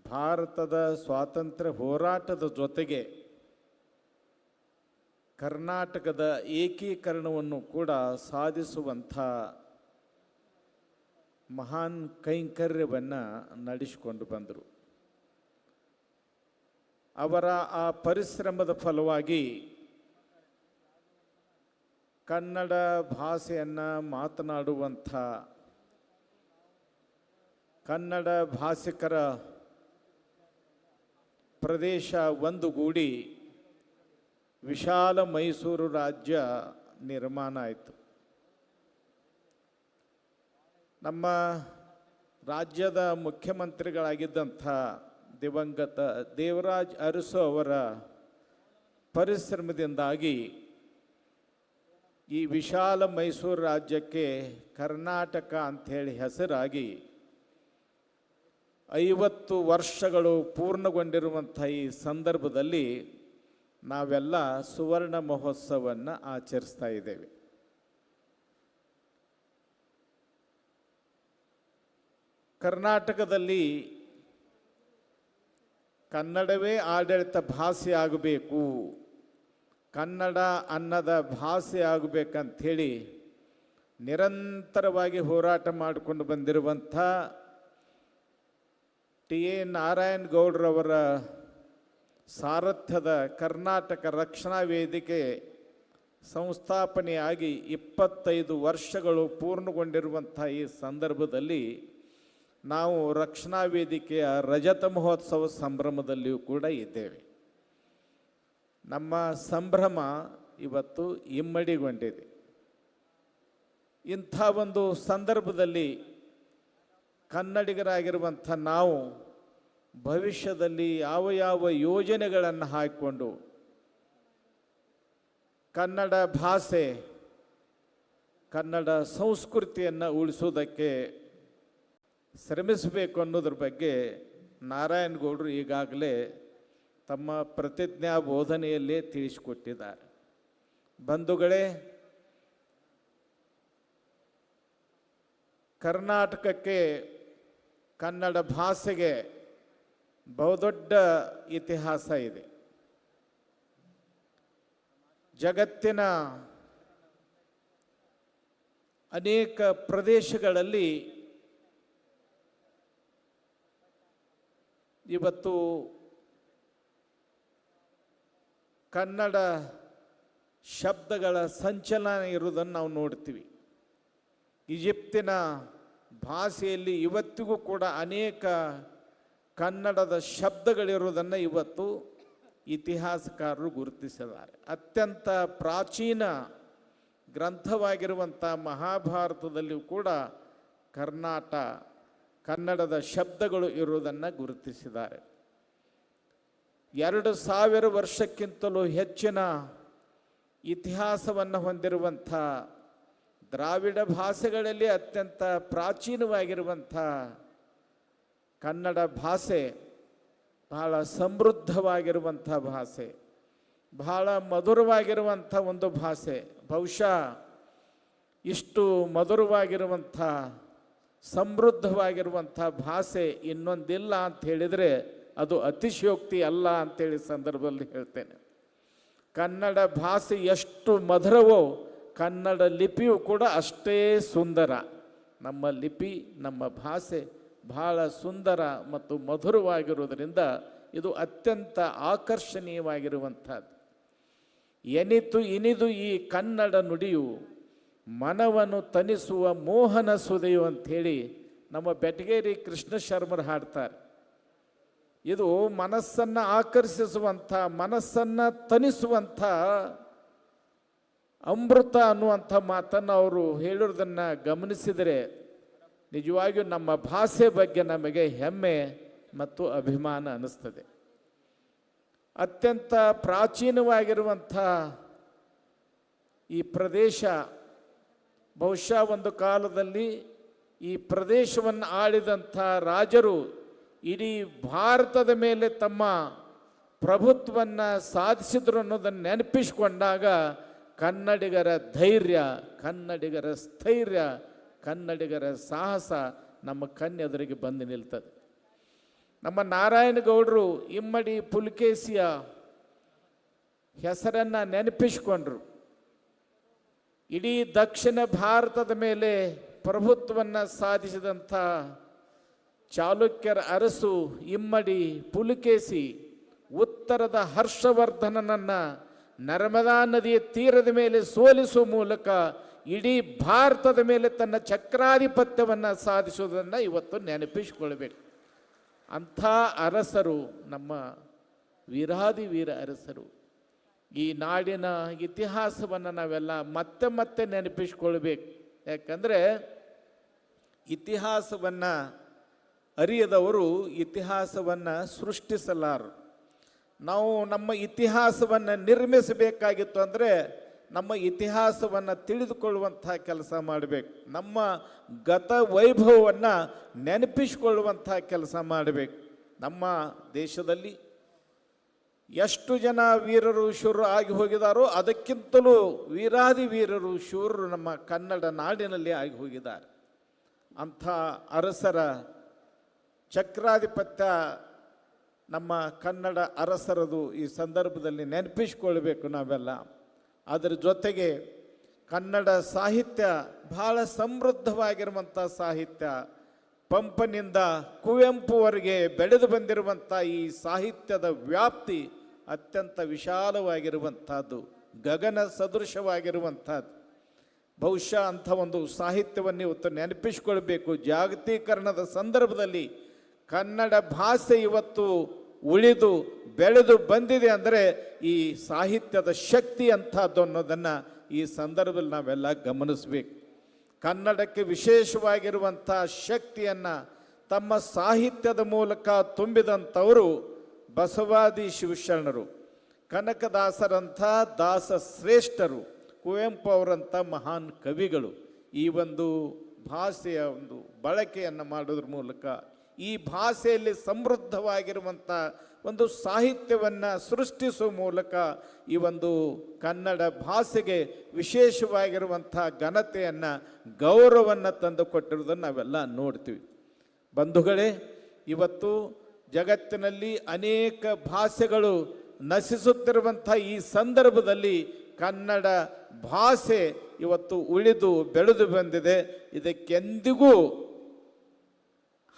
ಭಾರತದ ಸ್ವಾತಂತ್ರ್ಯ ಹೋರಾಟದ ಜೊತೆಗೆ ಕರ್ನಾಟಕದ ಏಕೀಕರಣವನ್ನು ಕೂಡ ಸಾಧಿಸುವಂಥ ಮಹಾನ್ ಕೈಂಕರ್ಯವನ್ನು ನಡೆಸಿಕೊಂಡು ಬಂದರು. ಅವರ ಆ ಪರಿಶ್ರಮದ ಫಲವಾಗಿ ಕನ್ನಡ ಭಾಷೆಯನ್ನು ಮಾತನಾಡುವಂಥ ಕನ್ನಡ ಭಾಷಿಕರ ಪ್ರದೇಶ ಒಂದುಗೂಡಿ ವಿಶಾಲ ಮೈಸೂರು ರಾಜ್ಯ ನಿರ್ಮಾಣ ಆಯಿತು. ನಮ್ಮ ರಾಜ್ಯದ ಮುಖ್ಯಮಂತ್ರಿಗಳಾಗಿದ್ದಂಥ ದಿವಂಗತ ದೇವರಾಜ್ ಅರಸು ಅವರ ಪರಿಶ್ರಮದಿಂದಾಗಿ ಈ ವಿಶಾಲ ಮೈಸೂರು ರಾಜ್ಯಕ್ಕೆ ಕರ್ನಾಟಕ ಅಂಥೇಳಿ ಹೆಸರಾಗಿ ಐವತ್ತು ವರ್ಷಗಳು ಪೂರ್ಣಗೊಂಡಿರುವಂಥ ಈ ಸಂದರ್ಭದಲ್ಲಿ ನಾವೆಲ್ಲ ಸುವರ್ಣ ಮಹೋತ್ಸವವನ್ನು ಆಚರಿಸ್ತಾ ಇದ್ದೇವೆ. ಕರ್ನಾಟಕದಲ್ಲಿ ಕನ್ನಡವೇ ಆಡಳಿತ ಭಾಷೆ ಆಗಬೇಕು. ಕನ್ನಡ ಅನ್ನದ ಭಾಷೆ ಆಗಬೇಕಂಥೇಳಿ ನಿರಂತರವಾಗಿ ಹೋರಾಟ ಮಾಡಿಕೊಂಡು ಬಂದಿರುವಂಥ ಟಿ ಎ ನಾರಾಯಣ ಗೌಡ್ರವರ ಸಾರಥ್ಯದ ಕರ್ನಾಟಕ ರಕ್ಷಣಾ ವೇದಿಕೆ ಸಂಸ್ಥಾಪನೆಯಾಗಿ ಇಪ್ಪತ್ತೈದು ವರ್ಷಗಳು ಪೂರ್ಣಗೊಂಡಿರುವಂಥ ಈ ಸಂದರ್ಭದಲ್ಲಿ ನಾವು ರಕ್ಷಣಾ ವೇದಿಕೆಯ ರಜತ ಮಹೋತ್ಸವ ಸಂಭ್ರಮದಲ್ಲಿಯೂ ಕೂಡ ಇದ್ದೇವೆ. ನಮ್ಮ ಸಂಭ್ರಮ ಇವತ್ತು ಇಮ್ಮಡಿಗೊಂಡಿದೆ. ಇಂಥ ಒಂದು ಸಂದರ್ಭದಲ್ಲಿ ಕನ್ನಡಿಗರಾಗಿರುವಂಥ ನಾವು ಭವಿಷ್ಯದಲ್ಲಿ ಯಾವ ಯಾವ ಯೋಜನೆಗಳನ್ನು ಹಾಕಿಕೊಂಡು ಕನ್ನಡ ಭಾಷೆ, ಕನ್ನಡ ಸಂಸ್ಕೃತಿಯನ್ನು ಉಳಿಸೋದಕ್ಕೆ ಶ್ರಮಿಸಬೇಕು ಅನ್ನೋದ್ರ ಬಗ್ಗೆ ನಾರಾಯಣಗೌಡರು ಈಗಾಗಲೇ ತಮ್ಮ ಪ್ರತಿಜ್ಞಾ ಬೋಧನೆಯಲ್ಲೇ ತಿಳಿಸಿಕೊಟ್ಟಿದ್ದಾರೆ. ಬಂಧುಗಳೇ, ಕರ್ನಾಟಕಕ್ಕೆ ಕನ್ನಡ ಭಾಷೆಗೆ ಬಹುದೊಡ್ಡ ಇತಿಹಾಸ ಇದೆ. ಜಗತ್ತಿನ ಅನೇಕ ಪ್ರದೇಶಗಳಲ್ಲಿ ಇವತ್ತು ಕನ್ನಡ ಶಬ್ದಗಳ ಸಂಚಲನ ಇರುವುದನ್ನು ನಾವು ನೋಡ್ತೀವಿ ಈಜಿಪ್ತಿನ ಭಾಷೆಯಲ್ಲಿ ಇವತ್ತಿಗೂ ಕೂಡ ಅನೇಕ ಕನ್ನಡದ ಶಬ್ದಗಳಿರುವುದನ್ನು ಇವತ್ತು ಇತಿಹಾಸಕಾರರು ಗುರುತಿಸಿದ್ದಾರೆ. ಅತ್ಯಂತ ಪ್ರಾಚೀನ ಗ್ರಂಥವಾಗಿರುವಂಥ ಮಹಾಭಾರತದಲ್ಲಿಯೂ ಕೂಡ ಕರ್ನಾಟ ಕನ್ನಡದ ಶಬ್ದಗಳು ಇರುವುದನ್ನು ಗುರುತಿಸಿದ್ದಾರೆ. ಎರಡು ಸಾವಿರ ವರ್ಷಕ್ಕಿಂತಲೂ ಹೆಚ್ಚಿನ ಇತಿಹಾಸವನ್ನು ಹೊಂದಿರುವಂಥ ದ್ರಾವಿಡ ಭಾಷೆಗಳಲ್ಲಿ ಅತ್ಯಂತ ಪ್ರಾಚೀನವಾಗಿರುವಂಥ ಕನ್ನಡ ಭಾಷೆ ಬಹಳ ಸಮೃದ್ಧವಾಗಿರುವಂಥ ಭಾಷೆ, ಬಹಳ ಮಧುರವಾಗಿರುವಂಥ ಒಂದು ಭಾಷೆ. ಬಹುಶಃ ಇಷ್ಟು ಮಧುರವಾಗಿರುವಂಥ, ಸಮೃದ್ಧವಾಗಿರುವಂಥ ಭಾಷೆ ಇನ್ನೊಂದಿಲ್ಲ ಅಂತ ಹೇಳಿದರೆ ಅದು ಅತಿಶಯೋಕ್ತಿ ಅಲ್ಲ ಅಂತೇಳಿ ಸಂದರ್ಭದಲ್ಲಿ ಹೇಳ್ತೇನೆ. ಕನ್ನಡ ಭಾಷೆ ಎಷ್ಟು ಮಧುರವೋ, ಕನ್ನಡ ಲಿಪಿಯು ಕೂಡ ಅಷ್ಟೇ ಸುಂದರ. ನಮ್ಮ ಲಿಪಿ, ನಮ್ಮ ಭಾಷೆ ಬಹಳ ಸುಂದರ ಮತ್ತು ಮಧುರವಾಗಿರುವುದರಿಂದ ಇದು ಅತ್ಯಂತ ಆಕರ್ಷಣೀಯವಾಗಿರುವಂಥದ್ದು. ಎನಿತು ಇನಿದು ಈ ಕನ್ನಡ ನುಡಿಯು ಮನವನ್ನು ತನಿಸುವ ಮೋಹನ ಸುದೆಯು ಅಂಥೇಳಿ ನಮ್ಮ ಬೆಟಗೇರಿ ಕೃಷ್ಣ ಶರ್ಮರು ಹಾಡ್ತಾರೆ. ಇದು ಮನಸ್ಸನ್ನು ಆಕರ್ಷಿಸುವಂಥ, ಮನಸ್ಸನ್ನು ತನಿಸುವಂಥ ಅಮೃತ ಅನ್ನುವಂಥ ಮಾತನ್ನು ಅವರು ಹೇಳೋದನ್ನು ಗಮನಿಸಿದರೆ ನಿಜವಾಗಿಯೂ ನಮ್ಮ ಭಾಷೆ ಬಗ್ಗೆ ನಮಗೆ ಹೆಮ್ಮೆ ಮತ್ತು ಅಭಿಮಾನ ಅನ್ನಿಸ್ತದೆ. ಅತ್ಯಂತ ಪ್ರಾಚೀನವಾಗಿರುವಂಥ ಈ ಪ್ರದೇಶ, ಬಹುಶಃ ಒಂದು ಕಾಲದಲ್ಲಿ ಈ ಪ್ರದೇಶವನ್ನು ಆಳಿದಂಥ ರಾಜರು ಇಡೀ ಭಾರತದ ಮೇಲೆ ತಮ್ಮ ಪ್ರಭುತ್ವವನ್ನು ಸಾಧಿಸಿದ್ರು ಅನ್ನೋದನ್ನು ನೆನಪಿಸಿಕೊಂಡಾಗ ಕನ್ನಡಿಗರ ಧೈರ್ಯ, ಕನ್ನಡಿಗರ ಸ್ಥೈರ್ಯ ಕನ್ನಡಿಗರ ಸಾಹಸ ನಮ್ಮ ಕಣ್ಣೆದುರಿಗೆ ಬಂದು ನಿಲ್ತದೆ. ನಮ್ಮ ನಾರಾಯಣಗೌಡರು ಇಮ್ಮಡಿ ಪುಲ್ಕೇಶಿಯ ಹೆಸರನ್ನು ನೆನಪಿಸಿಕೊಂಡ್ರು. ಇಡೀ ದಕ್ಷಿಣ ಭಾರತದ ಮೇಲೆ ಪ್ರಭುತ್ವವನ್ನು ಸಾಧಿಸಿದಂಥ ಚಾಲುಕ್ಯರ ಅರಸು ಇಮ್ಮಡಿ ಪುಲಕೇಶಿ ಉತ್ತರದ ಹರ್ಷವರ್ಧನನನ್ನು ನರ್ಮದಾ ನದಿಯ ತೀರದ ಮೇಲೆ ಸೋಲಿಸುವ ಮೂಲಕ ಇಡೀ ಭಾರತದ ಮೇಲೆ ತನ್ನ ಚಕ್ರಾಧಿಪತ್ಯವನ್ನು ಸಾಧಿಸೋದನ್ನು ಇವತ್ತು ನೆನಪಿಸಿಕೊಳ್ಬೇಕು. ಅಂಥ ಅರಸರು, ನಮ್ಮ ವೀರಾದಿ ವೀರ ಅರಸರು, ಈ ನಾಡಿನ ಇತಿಹಾಸವನ್ನು ನಾವೆಲ್ಲ ಮತ್ತೆ ಮತ್ತೆ ನೆನಪಿಸ್ಕೊಳ್ಬೇಕು. ಯಾಕಂದರೆ ಇತಿಹಾಸವನ್ನು ಅರಿಯದವರು ಇತಿಹಾಸವನ್ನು ಸೃಷ್ಟಿಸಲಾರು. ನಾವು ನಮ್ಮ ಇತಿಹಾಸವನ್ನು ನಿರ್ಮಿಸಬೇಕಾಗಿತ್ತು ಅಂದರೆ ನಮ್ಮ ಇತಿಹಾಸವನ್ನು ತಿಳಿದುಕೊಳ್ಳುವಂಥ ಕೆಲಸ ಮಾಡಬೇಕು. ನಮ್ಮ ಗತ ವೈಭವವನ್ನು ನೆನಪಿಸಿಕೊಳ್ಳುವಂಥ ಕೆಲಸ ಮಾಡಬೇಕು. ನಮ್ಮ ದೇಶದಲ್ಲಿ ಎಷ್ಟು ಜನ ವೀರರು, ಶೂರರು ಆಗಿ ಹೋಗಿದಾರೋ ಅದಕ್ಕಿಂತಲೂ ವೀರಾದಿ ವೀರರು, ಶೂರರು ನಮ್ಮ ಕನ್ನಡ ನಾಡಿನಲ್ಲಿ ಆಗಿ ಹೋಗಿದ್ದಾರೆ. ಅಂಥ ಅರಸರ ಚಕ್ರಾಧಿಪತ್ಯ ನಮ್ಮ ಕನ್ನಡ ಅರಸರದು ಈ ಸಂದರ್ಭದಲ್ಲಿ ನೆನಪಿಸಿಕೊಳ್ಬೇಕು ನಾವೆಲ್ಲ. ಅದರ ಜೊತೆಗೆ ಕನ್ನಡ ಸಾಹಿತ್ಯ ಬಹಳ ಸಮೃದ್ಧವಾಗಿರುವಂಥ ಸಾಹಿತ್ಯ. ಪಂಪನಿಂದ ಕುವೆಂಪುವರೆಗೆ ಬೆಳೆದು ಬಂದಿರುವಂಥ ಈ ಸಾಹಿತ್ಯದ ವ್ಯಾಪ್ತಿ ಅತ್ಯಂತ ವಿಶಾಲವಾಗಿರುವಂಥದ್ದು, ಗಗನ ಸದೃಶವಾಗಿರುವಂಥದ್ದು. ಬಹುಶಃ ಅಂಥ ಒಂದು ಸಾಹಿತ್ಯವನ್ನು ಇವತ್ತು ನೆನಪಿಸಿಕೊಳ್ಬೇಕು. ಜಾಗತೀಕರಣದ ಸಂದರ್ಭದಲ್ಲಿ ಕನ್ನಡ ಭಾಷೆ ಇವತ್ತು ಉಳಿದು ಬೆಳೆದು ಬಂದಿದೆ ಅಂದರೆ ಈ ಸಾಹಿತ್ಯದ ಶಕ್ತಿ ಅಂಥದ್ದು ಅನ್ನೋದನ್ನು ಈ ಸಂದರ್ಭದಲ್ಲಿ ನಾವೆಲ್ಲ ಗಮನಿಸಬೇಕು. ಕನ್ನಡಕ್ಕೆ ವಿಶೇಷವಾಗಿರುವಂಥ ಶಕ್ತಿಯನ್ನು ತಮ್ಮ ಸಾಹಿತ್ಯದ ಮೂಲಕ ತುಂಬಿದಂಥವರು ಬಸವಾದಿ ಶಿವಶರಣರು, ಕನಕದಾಸರಂಥ ದಾಸ ಶ್ರೇಷ್ಠರು ಕುವೆಂಪು ಅವರಂಥ ಮಹಾನ್ ಕವಿಗಳು ಈ ಒಂದು ಭಾಷೆಯ ಒಂದು ಬಳಕೆಯನ್ನು ಮಾಡೋದ್ರ ಮೂಲಕ ಈ ಭಾಷೆಯಲ್ಲಿ ಸಮೃದ್ಧವಾಗಿರುವಂಥ ಒಂದು ಸಾಹಿತ್ಯವನ್ನು ಸೃಷ್ಟಿಸುವ ಮೂಲಕ ಈ ಒಂದು ಕನ್ನಡ ಭಾಷೆಗೆ ವಿಶೇಷವಾಗಿರುವಂಥ ಘನತೆಯನ್ನು, ಗೌರವವನ್ನು ತಂದು ಕೊಟ್ಟಿರೋದನ್ನು ನಾವೆಲ್ಲ ನೋಡ್ತೀವಿ. ಬಂಧುಗಳೇ, ಇವತ್ತು ಜಗತ್ತಿನಲ್ಲಿ ಅನೇಕ ಭಾಷೆಗಳು ನಶಿಸುತ್ತಿರುವಂಥ ಈ ಸಂದರ್ಭದಲ್ಲಿ ಕನ್ನಡ ಭಾಷೆ ಇವತ್ತು ಉಳಿದು ಬೆಳೆದು ಬಂದಿದೆ. ಇದಕ್ಕೆಂದಿಗೂ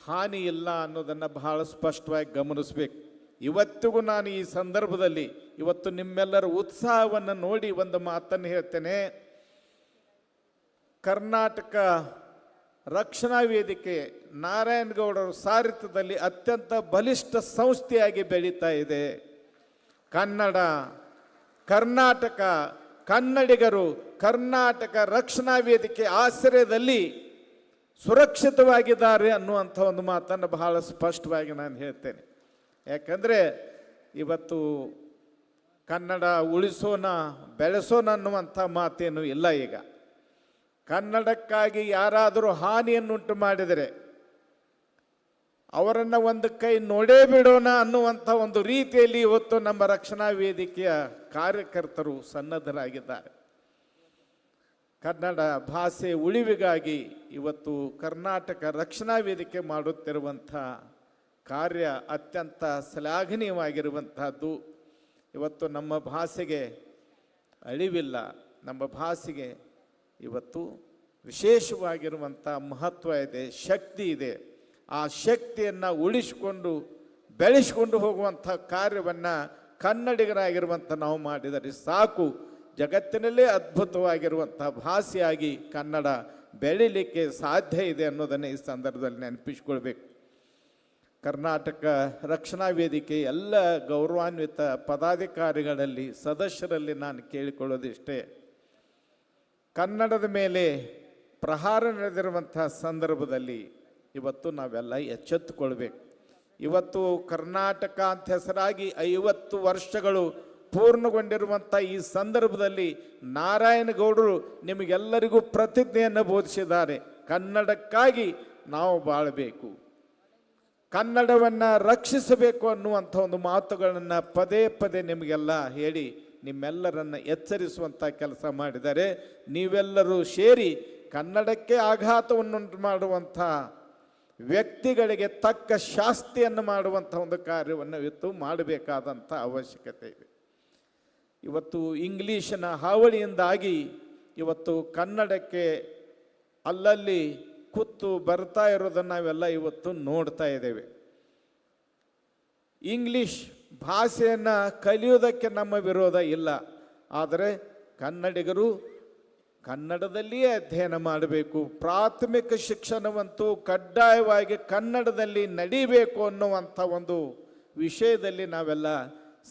ಹಾನಿ ಇಲ್ಲ ಅನ್ನೋದನ್ನು ಬಹಳ ಸ್ಪಷ್ಟವಾಗಿ ಗಮನಿಸಬೇಕು. ಇವತ್ತಿಗೂ ನಾನು ಈ ಸಂದರ್ಭದಲ್ಲಿ ಇವತ್ತು ನಿಮ್ಮೆಲ್ಲರ ಉತ್ಸಾಹವನ್ನು ನೋಡಿ ಒಂದು ಮಾತನ್ನು ಹೇಳ್ತೇನೆ. ಕರ್ನಾಟಕ ರಕ್ಷಣಾ ವೇದಿಕೆ ನಾರಾಯಣಗೌಡರ ಸಾರಿತ್ಯದಲ್ಲಿ ಅತ್ಯಂತ ಬಲಿಷ್ಠ ಸಂಸ್ಥೆಯಾಗಿ ಬೆಳೀತಾ ಇದೆ. ಕನ್ನಡ, ಕರ್ನಾಟಕ ಕನ್ನಡಿಗರು ಕರ್ನಾಟಕ ರಕ್ಷಣಾ ವೇದಿಕೆ ಆಶ್ರಯದಲ್ಲಿ ಸುರಕ್ಷಿತವಾಗಿದ್ದಾರೆ ಅನ್ನುವಂಥ ಒಂದು ಮಾತನ್ನು ಬಹಳ ಸ್ಪಷ್ಟವಾಗಿ ನಾನು ಹೇಳ್ತೇನೆ. ಯಾಕಂದರೆ ಇವತ್ತು ಕನ್ನಡ ಉಳಿಸೋಣ ಬೆಳೆಸೋಣ ಅನ್ನುವಂಥ ಮಾತೇನು ಇಲ್ಲ ಈಗ. ಕನ್ನಡಕ್ಕಾಗಿ ಯಾರಾದರೂ ಹಾನಿಯನ್ನುಂಟು ಮಾಡಿದರೆ ಅವರನ್ನು ಒಂದು ಕೈ ನೋಡೇ ಬಿಡೋಣ ಅನ್ನುವಂಥ ಒಂದು ರೀತಿಯಲ್ಲಿ ಇವತ್ತು ನಮ್ಮ ರಕ್ಷಣಾ ವೇದಿಕೆಯ ಕಾರ್ಯಕರ್ತರು ಸನ್ನದ್ಧರಾಗಿದ್ದಾರೆ. ಕನ್ನಡ ಭಾಷೆ ಉಳಿವಿಗಾಗಿ ಇವತ್ತು ಕರ್ನಾಟಕ ರಕ್ಷಣಾ ವೇದಿಕೆ ಮಾಡುತ್ತಿರುವಂಥ ಕಾರ್ಯ ಅತ್ಯಂತ ಶ್ಲಾಘನೀಯವಾಗಿರುವಂತಹದ್ದು ಇವತ್ತು ನಮ್ಮ ಭಾಷೆಗೆ ಅಳಿವಿಲ್ಲ. ನಮ್ಮ ಭಾಷೆಗೆ ಇವತ್ತು ವಿಶೇಷವಾಗಿರುವಂಥ ಮಹತ್ವ ಇದೆ, ಶಕ್ತಿ ಇದೆ. ಆ ಶಕ್ತಿಯನ್ನು ಉಳಿಸಿಕೊಂಡು, ಬೆಳೆಸಿಕೊಂಡು ಹೋಗುವಂಥ ಕಾರ್ಯವನ್ನು ಕನ್ನಡಿಗರಾಗಿರುವಂಥ ನಾವು ಮಾಡಿದರೆ ಸಾಕು. ಜಗತ್ತಿನಲ್ಲೇ ಅದ್ಭುತವಾಗಿರುವಂಥ ಭಾಷೆಯಾಗಿ ಕನ್ನಡ ಬೆಳೀಲಿಕ್ಕೆ ಸಾಧ್ಯ ಇದೆ ಅನ್ನೋದನ್ನು ಈ ಸಂದರ್ಭದಲ್ಲಿ ನೆನಪಿಸ್ಕೊಳ್ಬೇಕು. ಕರ್ನಾಟಕ ರಕ್ಷಣಾ ವೇದಿಕೆ ಎಲ್ಲ ಗೌರವಾನ್ವಿತ ಪದಾಧಿಕಾರಿಗಳಲ್ಲಿ, ಸದಸ್ಯರಲ್ಲಿ ನಾನು ಕೇಳಿಕೊಳ್ಳೋದಿಷ್ಟೇ. ಕನ್ನಡದ ಮೇಲೆ ಪ್ರಹಾರ ನಡೆದಿರುವಂಥ ಸಂದರ್ಭದಲ್ಲಿ ಇವತ್ತು ನಾವೆಲ್ಲ ಎಚ್ಚೆತ್ತುಕೊಳ್ಬೇಕು. ಇವತ್ತು ಕರ್ನಾಟಕ ಅಂತ ಹೆಸರಾಗಿ ಐವತ್ತು ವರ್ಷಗಳು ಪೂರ್ಣಗೊಂಡಿರುವಂಥ ಈ ಸಂದರ್ಭದಲ್ಲಿ ನಾರಾಯಣಗೌಡರು ನಿಮಗೆಲ್ಲರಿಗೂ ಪ್ರತಿಜ್ಞೆಯನ್ನು ಬೋಧಿಸಿದ್ದಾರೆ. ಕನ್ನಡಕ್ಕಾಗಿ ನಾವು ಬಾಳಬೇಕು. ಕನ್ನಡವನ್ನು ರಕ್ಷಿಸಬೇಕು ಅನ್ನುವಂಥ ಒಂದು ಮಾತುಗಳನ್ನು ಪದೇ ಪದೇ ನಿಮಗೆಲ್ಲ ಹೇಳಿ ನಿಮ್ಮೆಲ್ಲರನ್ನು ಎಚ್ಚರಿಸುವಂಥ ಕೆಲಸ ಮಾಡಿದರೆ ನೀವೆಲ್ಲರೂ ಸೇರಿ ಕನ್ನಡಕ್ಕೆ ಆಘಾತವನ್ನುಂಟು ಮಾಡುವಂಥ ವ್ಯಕ್ತಿಗಳಿಗೆ ತಕ್ಕ ಶಾಸ್ತಿಯನ್ನು ಮಾಡುವಂಥ ಒಂದು ಕಾರ್ಯವನ್ನು ಇತ್ತು, ಮಾಡಬೇಕಾದಂಥ ಅವಶ್ಯಕತೆ ಇದೆ. ಇವತ್ತು ಇಂಗ್ಲೀಷಿನ ಹಾವಳಿಯಿಂದಾಗಿ ಇವತ್ತು ಕನ್ನಡಕ್ಕೆ ಅಲ್ಲಲ್ಲಿ ಕುತ್ತು ಬರ್ತಾ ಇರೋದನ್ನು ನಾವೆಲ್ಲ ಇವತ್ತು ನೋಡ್ತಾ ಇದ್ದೇವೆ. ಇಂಗ್ಲೀಷ್ ಭಾಷೆಯನ್ನು ಕಲಿಯೋದಕ್ಕೆ ನಮ್ಮ ವಿರೋಧ ಇಲ್ಲ. ಆದರೆ ಕನ್ನಡಿಗರು ಕನ್ನಡದಲ್ಲಿಯೇ ಅಧ್ಯಯನ ಮಾಡಬೇಕು. ಪ್ರಾಥಮಿಕ ಶಿಕ್ಷಣವಂತೂ ಕಡ್ಡಾಯವಾಗಿ ಕನ್ನಡದಲ್ಲಿ ನಡೀಬೇಕು ಅನ್ನುವಂಥ ಒಂದು ವಿಷಯದಲ್ಲಿ ನಾವೆಲ್ಲ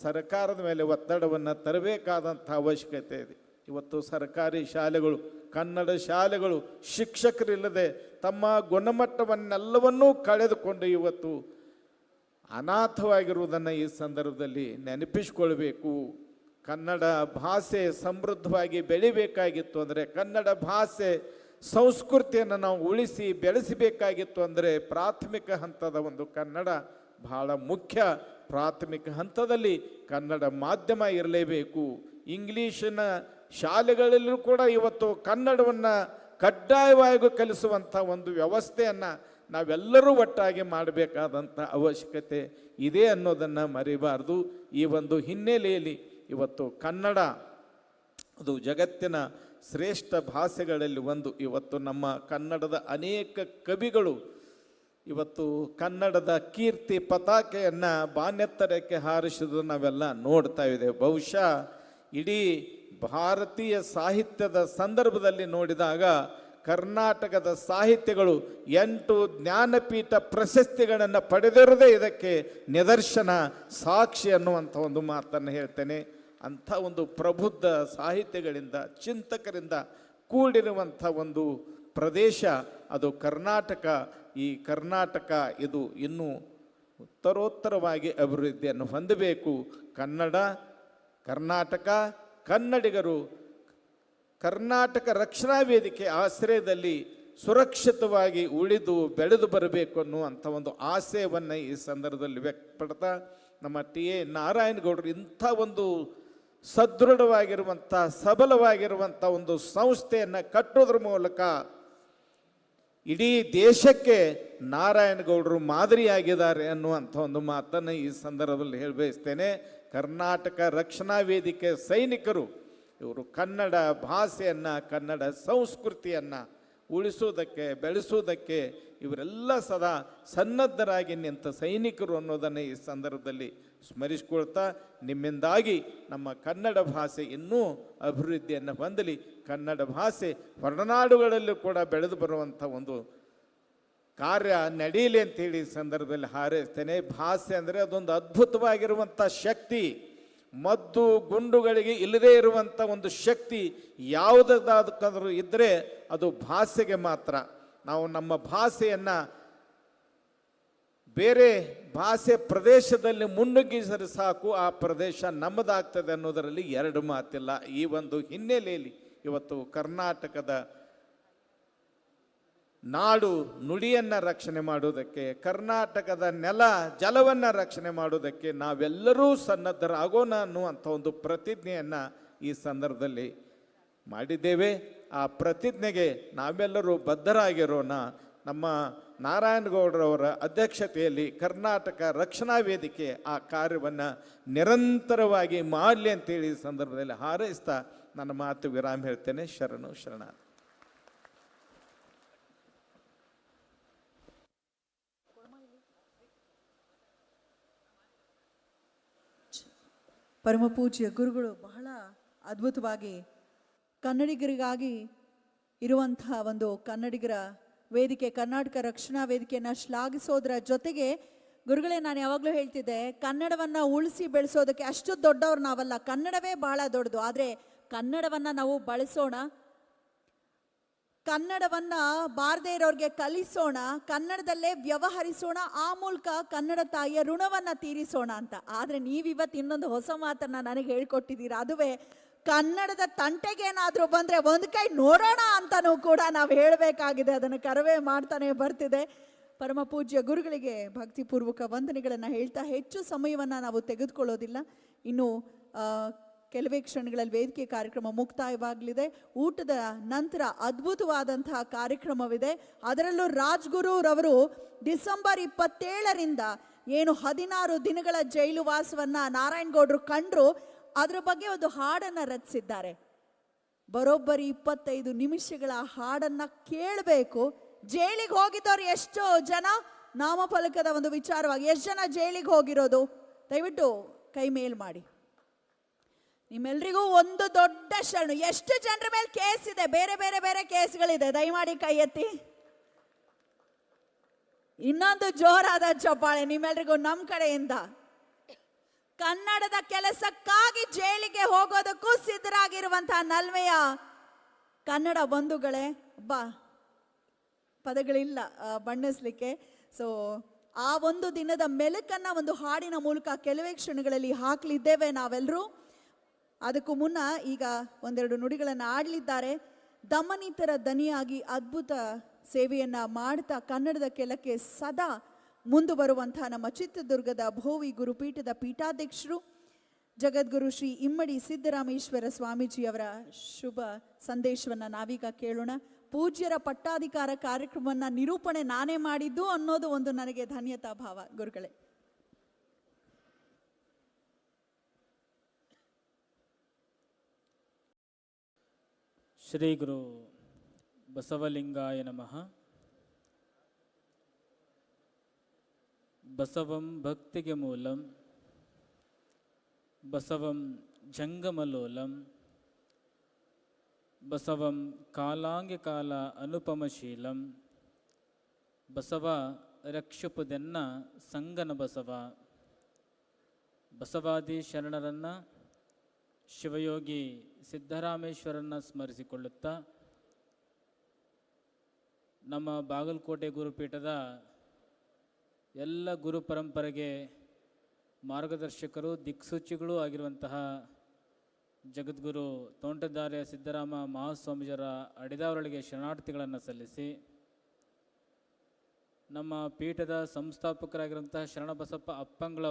ಸರ್ಕಾರದ ಮೇಲೆ ಒತ್ತಡವನ್ನು ತರಬೇಕಾದಂಥ ಅವಶ್ಯಕತೆ ಇದೆ. ಇವತ್ತು ಸರ್ಕಾರಿ ಶಾಲೆಗಳು, ಕನ್ನಡ ಶಾಲೆಗಳು ಶಿಕ್ಷಕರಿಲ್ಲದೆ ತಮ್ಮ ಗುಣಮಟ್ಟವನ್ನೆಲ್ಲವನ್ನೂ ಕಳೆದುಕೊಂಡು ಇವತ್ತು ಅನಾಥವಾಗಿರುವುದನ್ನು ಈ ಸಂದರ್ಭದಲ್ಲಿ ನೆನಪಿಸಿಕೊಳ್ಬೇಕು. ಕನ್ನಡ ಭಾಷೆ ಸಮೃದ್ಧವಾಗಿ ಬೆಳಿಬೇಕಾಗಿತ್ತು ಅಂದರೆ, ಕನ್ನಡ ಭಾಷೆ ಸಂಸ್ಕೃತಿಯನ್ನು ನಾವು ಉಳಿಸಿ ಬೆಳೆಸಬೇಕಾಗಿತ್ತು ಅಂದರೆ, ಪ್ರಾಥಮಿಕ ಹಂತದ ಒಂದು ಕನ್ನಡ ಬಹಳ ಮುಖ್ಯ. ಪ್ರಾಥಮಿಕ ಹಂತದಲ್ಲಿ ಕನ್ನಡ ಮಾಧ್ಯಮ ಇರಲೇಬೇಕು. ಇಂಗ್ಲೀಷಿನ ಶಾಲೆಗಳಲ್ಲೂ ಕೂಡ ಇವತ್ತು ಕನ್ನಡವನ್ನು ಕಡ್ಡಾಯವಾಗಿ ಕಲಿಸುವಂಥ ಒಂದು ವ್ಯವಸ್ಥೆಯನ್ನು ನಾವೆಲ್ಲರೂ ಒಟ್ಟಾಗಿ ಮಾಡಬೇಕಾದಂಥ ಅವಶ್ಯಕತೆ ಇದೆ ಅನ್ನೋದನ್ನು ಮರಿಬಾರ್ದು. ಈ ಒಂದು ಹಿನ್ನೆಲೆಯಲ್ಲಿ ಇವತ್ತು ಕನ್ನಡ ಅದು ಜಗತ್ತಿನ ಶ್ರೇಷ್ಠ ಭಾಷೆಗಳಲ್ಲಿ ಒಂದು. ಇವತ್ತು ನಮ್ಮ ಕನ್ನಡದ ಅನೇಕ ಕವಿಗಳು ಇವತ್ತು ಕನ್ನಡದ ಕೀರ್ತಿ ಪತಾಕೆಯನ್ನು ಬಾನೆತ್ತರಕ್ಕೆ ಹಾರಿಸಿದ್ದು ನಾವೆಲ್ಲ ನೋಡ್ತಾ ಇದ್ದೇವೆ. ಬಹುಶಃ ಇಡೀ ಭಾರತೀಯ ಸಾಹಿತ್ಯದ ಸಂದರ್ಭದಲ್ಲಿ ನೋಡಿದಾಗ ಕರ್ನಾಟಕದ ಸಾಹಿತ್ಯಗಳು ಎಂಟು ಜ್ಞಾನಪೀಠ ಪ್ರಶಸ್ತಿಗಳನ್ನು ಪಡೆದಿರೋದೇ ಇದಕ್ಕೆ ನಿದರ್ಶನ, ಸಾಕ್ಷಿ ಅನ್ನುವಂಥ ಒಂದು ಮಾತನ್ನು ಹೇಳ್ತೇನೆ. ಅಂಥ ಒಂದು ಪ್ರಬುದ್ಧ ಸಾಹಿತ್ಯಗಳಿಂದ, ಚಿಂತಕರಿಂದ ಕೂಡಿರುವಂಥ ಒಂದು ಪ್ರದೇಶ ಅದು ಕರ್ನಾಟಕ. ಈ ಕರ್ನಾಟಕ ಇದು ಇನ್ನೂ ಉತ್ತರೋತ್ತರವಾಗಿ ಅಭಿವೃದ್ಧಿಯನ್ನು ಹೊಂದಬೇಕು. ಕನ್ನಡ, ಕರ್ನಾಟಕ, ಕನ್ನಡಿಗರು ಕರ್ನಾಟಕ ರಕ್ಷಣಾ ವೇದಿಕೆ ಆಶ್ರಯದಲ್ಲಿ ಸುರಕ್ಷಿತವಾಗಿ ಉಳಿದು ಬೆಳೆದು ಬರಬೇಕು ಅನ್ನುವಂಥ ಒಂದು ಆಶಯವನ್ನು ಈ ಸಂದರ್ಭದಲ್ಲಿ ವ್ಯಕ್ತಪಡ್ತಾ ನಮ್ಮ ಟಿ ಎ ನಾರಾಯಣಗೌಡರು ಇಂಥ ಒಂದು ಸದೃಢವಾಗಿರುವಂಥ ಸಬಲವಾಗಿರುವಂಥ ಒಂದು ಸಂಸ್ಥೆಯನ್ನು ಕಟ್ಟೋದ್ರ ಮೂಲಕ ಇಡೀ ದೇಶಕ್ಕೆ ನಾರಾಯಣಗೌಡರು ಮಾದರಿಯಾಗಿದ್ದಾರೆ ಅನ್ನುವಂಥ ಒಂದು ಮಾತನ್ನು ಈ ಸಂದರ್ಭದಲ್ಲಿ ಹೇಳಬಯಸ್ತೇನೆ. ಕರ್ನಾಟಕ ರಕ್ಷಣಾ ವೇದಿಕೆ ಸೈನಿಕರು ಇವರು ಕನ್ನಡ ಭಾಷೆಯನ್ನು, ಕನ್ನಡ ಸಂಸ್ಕೃತಿಯನ್ನು ಉಳಿಸುವುದಕ್ಕೆ ಬೆಳೆಸುವುದಕ್ಕೆ ಇವರೆಲ್ಲ ಸದಾ ಸನ್ನದ್ಧರಾಗಿ ನಿಂತ ಸೈನಿಕರು ಅನ್ನೋದನ್ನು ಈ ಸಂದರ್ಭದಲ್ಲಿ ಸ್ಮರಿಸಿಕೊಳ್ತಾ ನಿಮ್ಮಿಂದಾಗಿ ನಮ್ಮ ಕನ್ನಡ ಭಾಷೆ ಇನ್ನೂ ಅಭಿವೃದ್ಧಿಯನ್ನು ಹೊಂದಲಿ. ಕನ್ನಡ ಭಾಷೆ ಹೊರನಾಡುಗಳಲ್ಲೂ ಕೂಡ ಬೆಳೆದು ಬರುವಂಥ ಒಂದು ಕಾರ್ಯ ನಡೀಲಿ ಅಂತೇಳಿ ಸಂದರ್ಭದಲ್ಲಿ ಹಾರೈಸ್ತೇನೆ. ಭಾಷೆ ಅಂದರೆ ಅದೊಂದು ಅದ್ಭುತವಾಗಿರುವಂಥ ಶಕ್ತಿ. ಮದ್ದು ಗುಂಡುಗಳಿಗೆ ಇಲ್ಲದೇ ಇರುವಂಥ ಒಂದು ಶಕ್ತಿ ಯಾವುದಾದ್ರೂ ಇದ್ದರೆ ಅದು ಭಾಷೆಗೆ ಮಾತ್ರ. ನಾವು ನಮ್ಮ ಭಾಷೆಯನ್ನು ಬೇರೆ ಭಾಷೆ ಪ್ರದೇಶದಲ್ಲಿ ಮುನ್ನುಗ್ಗಿಸಿದ್ರೆ ಸಾಕು, ಆ ಪ್ರದೇಶ ನಮ್ಮದಾಗ್ತದೆ ಅನ್ನೋದರಲ್ಲಿ ಎರಡು ಮಾತಿಲ್ಲ. ಈ ಒಂದು ಹಿನ್ನೆಲೆಯಲ್ಲಿ ಇವತ್ತು ಕರ್ನಾಟಕದ ನಾಡು ನುಡಿಯನ್ನು ರಕ್ಷಣೆ ಮಾಡುವುದಕ್ಕೆ, ಕರ್ನಾಟಕದ ನೆಲ ಜಲವನ್ನು ರಕ್ಷಣೆ ಮಾಡುವುದಕ್ಕೆ ನಾವೆಲ್ಲರೂ ಸನ್ನದ್ಧರಾಗೋಣ ಅನ್ನುವಂಥ ಒಂದು ಪ್ರತಿಜ್ಞೆಯನ್ನು ಈ ಸಂದರ್ಭದಲ್ಲಿ ಮಾಡಿದ್ದೇವೆ. ಆ ಪ್ರತಿಜ್ಞೆಗೆ ನಾವೆಲ್ಲರೂ ಬದ್ಧರಾಗಿರೋಣ. ನಮ್ಮ ನಾರಾಯಣಗೌಡರವರ ಅಧ್ಯಕ್ಷತೆಯಲ್ಲಿ ಕರ್ನಾಟಕ ರಕ್ಷಣಾ ವೇದಿಕೆ ಆ ಕಾರ್ಯವನ್ನು ನಿರಂತರವಾಗಿ ಮಾಡಲಿ ಅಂತೇಳಿ ಈ ಸಂದರ್ಭದಲ್ಲಿ ಹಾರೈಸ್ತಾ ನನ್ನ ಮಾತು ವಿರಾಮ ಹೇಳ್ತೇನೆ. ಶರಣು ಶರಣ. ಪರಮಪೂಜ್ಯ ಗುರುಗಳು ಬಹಳ ಅದ್ಭುತವಾಗಿ ಕನ್ನಡಿಗರಿಗಾಗಿ ಇರುವಂತಹ ಒಂದು ಕನ್ನಡಿಗರ ವೇದಿಕೆ, ಕರ್ನಾಟಕ ರಕ್ಷಣಾ ವೇದಿಕೆಯನ್ನು ಶ್ಲಾಘಿಸೋದ್ರ ಜೊತೆಗೆ ಗುರುಗಳೇ, ನಾನು ಯಾವಾಗಲೂ ಹೇಳ್ತಿದ್ದೆ, ಕನ್ನಡವನ್ನು ಉಳಿಸಿ ಬೆಳೆಸೋದಕ್ಕೆ ಅಷ್ಟು ದೊಡ್ಡವ್ರು ನಾವಲ್ಲ. ಕನ್ನಡವೇ ಬಹಳ ದೊಡ್ಡದು. ಆದರೆ ಕನ್ನಡವನ್ನು ನಾವು ಬಳಸೋಣ. ಕನ್ನಡವನ್ನ ಬಾರದೇ ಇರೋರಿಗೆ ಕಲಿಸೋಣ. ಕನ್ನಡದಲ್ಲೇ ವ್ಯವಹರಿಸೋಣ. ಆ ಮೂಲಕ ಕನ್ನಡ ತಾಯಿಯ ಋಣವನ್ನ ತೀರಿಸೋಣ ಅಂತ. ಆದ್ರೆ ನೀವಿವತ್ತು ಇನ್ನೊಂದು ಹೊಸ ಮಾತನ್ನು ನನಗೆ ಹೇಳ್ಕೊಟ್ಟಿದ್ದೀರಾ? ಅದುವೇ ಕನ್ನಡದ ತಂಟೆಗೇನಾದರೂ ಬಂದ್ರೆ ಒಂದು ಕೈ ನೋಡೋಣ ಅಂತಾನೂ ಕೂಡ ನಾವು ಹೇಳಬೇಕಾಗಿದೆ, ಅದನ್ನು ಕರವೇ ಮಾಡ್ತಾನೆ ಬರ್ತಿದೆ. ಪರಮ ಪೂಜ್ಯ ಗುರುಗಳಿಗೆ ಭಕ್ತಿಪೂರ್ವಕ ವಂದನೆಗಳನ್ನು ಹೇಳ್ತಾ ಹೆಚ್ಚು ಸಮಯವನ್ನು ನಾವು ತೆಗೆದುಕೊಳ್ಳೋದಿಲ್ಲ. ಇನ್ನು ಕೆಲವೇ ಕ್ಷಣಗಳಲ್ಲಿ ವೇದಿಕೆ ಕಾರ್ಯಕ್ರಮ ಮುಕ್ತಾಯವಾಗಲಿದೆ. ಊಟದ ನಂತರ ಅದ್ಭುತವಾದಂತಹ ಕಾರ್ಯಕ್ರಮವಿದೆ. ಅದರಲ್ಲೂ ರಾಜ್ಗುರುರವರು ಡಿಸೆಂಬರ್ ಇಪ್ಪತ್ತೇಳರಿಂದ ಏನು ಹದಿನಾರು ದಿನಗಳ ಜೈಲು ವಾಸವನ್ನು ನಾರಾಯಣಗೌಡರು ಕಂಡ್ರು ಅದ್ರ ಬಗ್ಗೆ ಒಂದು ಹಾಡನ್ನು ರಚಿಸಿದ್ದಾರೆ. ಬರೋಬ್ಬರಿ ಇಪ್ಪತ್ತೈದು ನಿಮಿಷಗಳ ಹಾಡನ್ನ ಕೇಳಬೇಕು. ಜೈಲಿಗೆ ಹೋಗಿದ್ದವ್ರು ಎಷ್ಟು ಜನ ನಾಮಫಲಕದ ಒಂದು ವಿಚಾರವಾಗಿ ಎಷ್ಟು ಜನ ಜೈಲಿಗೆ ಹೋಗಿರೋದು? ದಯವಿಟ್ಟು ಕೈ ಮೇಲ್ ಮಾಡಿ. ನಿಮ್ಮೆಲ್ರಿಗೂ ಒಂದು ದೊಡ್ಡ ಶರಣು. ಎಷ್ಟು ಜನರ ಮೇಲೆ ಕೇಸ್ ಇದೆ? ಬೇರೆ ಬೇರೆ ಬೇರೆ ಕೇಸ್ಗಳಿದೆ. ದಯಮಾಡಿ ಕೈ ಎತ್ತಿ. ಇನ್ನೊಂದು ಜೋರಾದ ಚಪ್ಪಾಳೆ ನಿಮ್ಮೆಲ್ರಿಗೂ ನಮ್ಮ ಕಡೆಯಿಂದ. ಕನ್ನಡದ ಕೆಲಸಕ್ಕಾಗಿ ಜೈಲಿಗೆ ಹೋಗೋದಕ್ಕೂ ಸಿದ್ಧರಾಗಿರುವಂತಹ ನಲ್ವೆಯ ಕನ್ನಡ ಬಂಧುಗಳೇ ಬಾ ಪದಗಳಿಲ್ಲ ಬಣ್ಣಿಸ್ಲಿಕ್ಕೆ. ಸೊ ಆ ಒಂದು ದಿನದ ಮೆಲುಕನ್ನು ಒಂದು ಹಾಡಿನ ಮೂಲಕ ಕೆಲವೇ ಕ್ಷಣಗಳಲ್ಲಿ ಹಾಕಲಿದ್ದೇವೆ ನಾವೆಲ್ಲರೂ ಅದಕ್ಕೂ ಮುನ್ನ ಈಗ ಒಂದೆರಡು ನುಡಿಗಳನ್ನು ಆಡಲಿದ್ದಾರೆ. ದಮನಿತರ ದನಿಯಾಗಿ ಅದ್ಭುತ ಸೇವೆಯನ್ನ ಮಾಡ್ತಾ ಕನ್ನಡದ ಕೆಲಕ್ಕೆ ಸದಾ ಮುಂದು ಬರುವಂತಹ ನಮ್ಮ ಚಿತ್ರದುರ್ಗದ ಭೋವಿ ಗುರುಪೀಠದ ಪೀಠಾಧ್ಯಕ್ಷರು ಜಗದ್ಗುರು ಶ್ರೀ ಇಮ್ಮಡಿ ಸಿದ್ದರಾಮೇಶ್ವರ ಸ್ವಾಮೀಜಿಯವರ ಶುಭ ಸಂದೇಶವನ್ನ ನಾವೀಗ ಕೇಳೋಣ. ಪೂಜ್ಯರ ಪಟ್ಟಾಧಿಕಾರ ಕಾರ್ಯಕ್ರಮವನ್ನ ನಿರೂಪಣೆ ನಾನೇ ಮಾಡಿದ್ದು ಅನ್ನೋದು ಒಂದು ನನಗೆ ಧನ್ಯತಾ ಭಾವ, ಗುರುಗಳೇ. ಶ್ರೀ ಗುರು ಬಸವಲಿಂಗಾಯ ನಮಃ. ಬಸವಂ ಭಕ್ತಿಗೆ ಮೂಲಂ, ಬಸವಂ ಜಂಗಮಲೋಲಂ, ಬಸವಂ ಕಾಲಾಂಗಿ ಕಾಲ ಅನುಪಮಶೀಲಂ, ಬಸವ ರಕ್ಷಪುದೆನ್ನ ಸಂಗನ ಬಸವ, ಬಸವಾದಿ ಶರಣರನ್ನು ಶಿವಯೋಗಿ ಸಿದ್ದರಾಮೇಶ್ವರನ್ನ ಸ್ಮರಿಸಿಕೊಳ್ಳುತ್ತಾ, ನಮ್ಮ ಬಾಗಲಕೋಟೆ ಗುರುಪೀಠದ ಎಲ್ಲ ಗುರು ಪರಂಪರೆಗೆ ಮಾರ್ಗದರ್ಶಕರು, ದಿಕ್ಸೂಚಿಗಳೂ ಆಗಿರುವಂತಹ ಜಗದ್ಗುರು ತೋಂಟದಾರ್ಯ ಸಿದ್ದರಾಮ ಮಹಾಸ್ವಾಮೀಜರ ಅಡಿದಾವರಳಿಗೆ ಶರಣಾರ್ಥಿಗಳನ್ನು ಸಲ್ಲಿಸಿ, ನಮ್ಮ ಪೀಠದ ಸಂಸ್ಥಾಪಕರಾಗಿರುವಂತಹ ಶರಣಬಸಪ್ಪ ಅಪ್ಪಂಗಳ